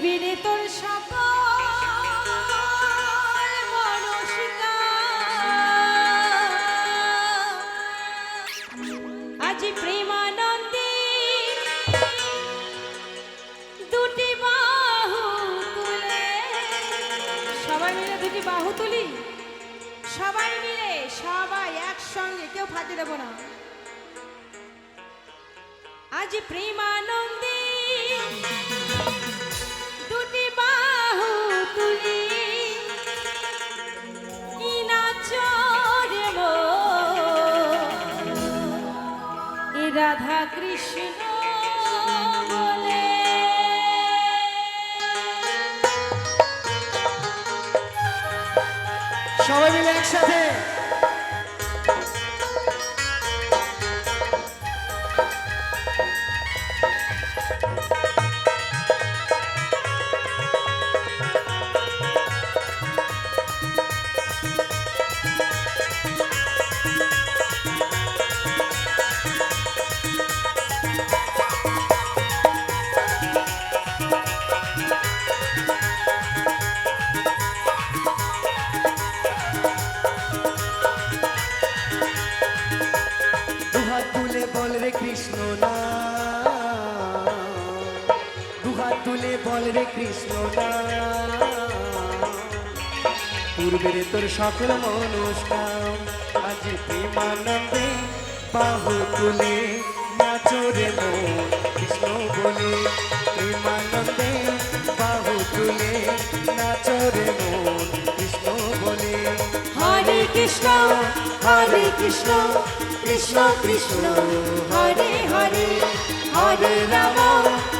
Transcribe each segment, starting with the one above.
পৃথিবীরে তোর সকল মনস্কার। আজ দুটি বাহু তুলে। সবাই মিলে দুটি বাহু তুলি? সবাই মিলে সবাই একসঙ্গে, কেউ ফাঁকি দেব না। আজ প্রেমানন্দে সবাই মিলে একসাথে। তুলে বল রে কৃষ্ণ পূর্বের তোর সকল মনস্কাম, আজ প্রেমানন্দে বাহু তুলে নাচরে কৃষ্ণ বলে, প্রেমানন্দে বাহু তুলে নাচরে কৃষ্ণ বলে, হরে কৃষ্ণ হরে কৃষ্ণ কৃষ্ণ কৃষ্ণ। হরে হরে হরে রাম।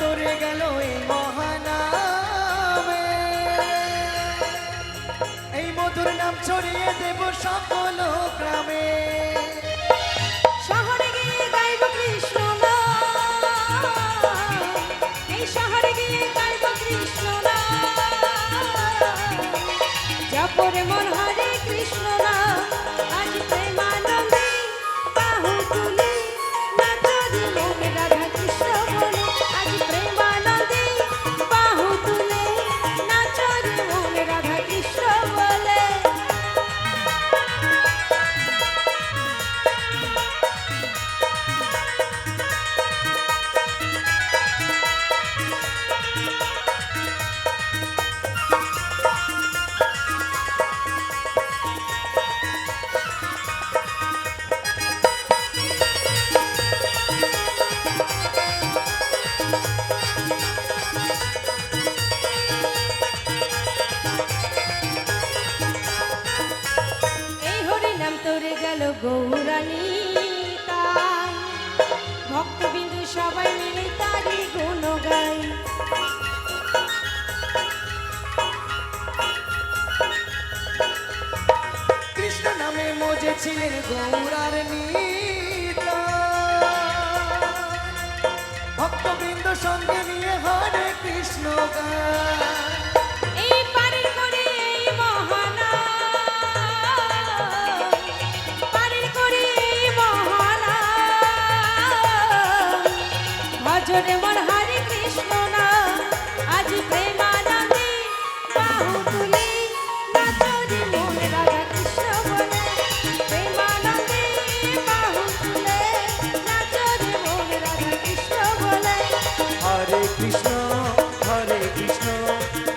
তোরে গেল এই মহানামে এই মধুর নাম ছড়িয়ে দেব সকল গ্রামে শহরে কৃষ্ণ। এই কৃষ্ণ নাম। জপরে মন হরে কৃষ্ণ নাম। গেল গৌরানী তাই। ভক্তবিন্দু সবাই মিলে তারি গুণ গাই কৃষ্ণ নামে মজে ছিলেন গৌরার নীতা ভক্তবৃন্দ সঙ্গে নিয়ে হরে ভজনে মন হরে কৃষ্ণ না, আজ প্রেমানন্দে বাহু তুলে নাচরে মন রাধা কৃষ্ণ বলে। প্রেমানন্দে বাহু তুলে নাচরে মন রাধা কৃষ্ণ বলে। হরে কৃষ্ণ হরে কৃষ্ণ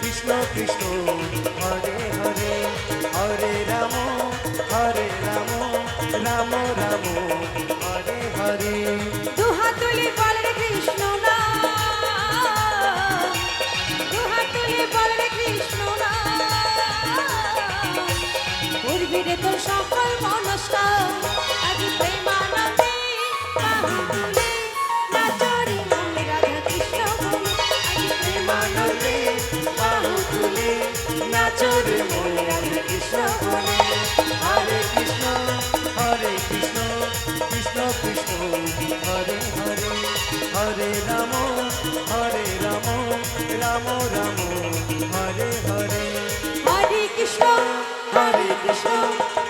কৃষ্ণ কৃষ্ণ, হরে হরে হরে রাম হরে রাম। মিলে তোর সকল মনস্কাম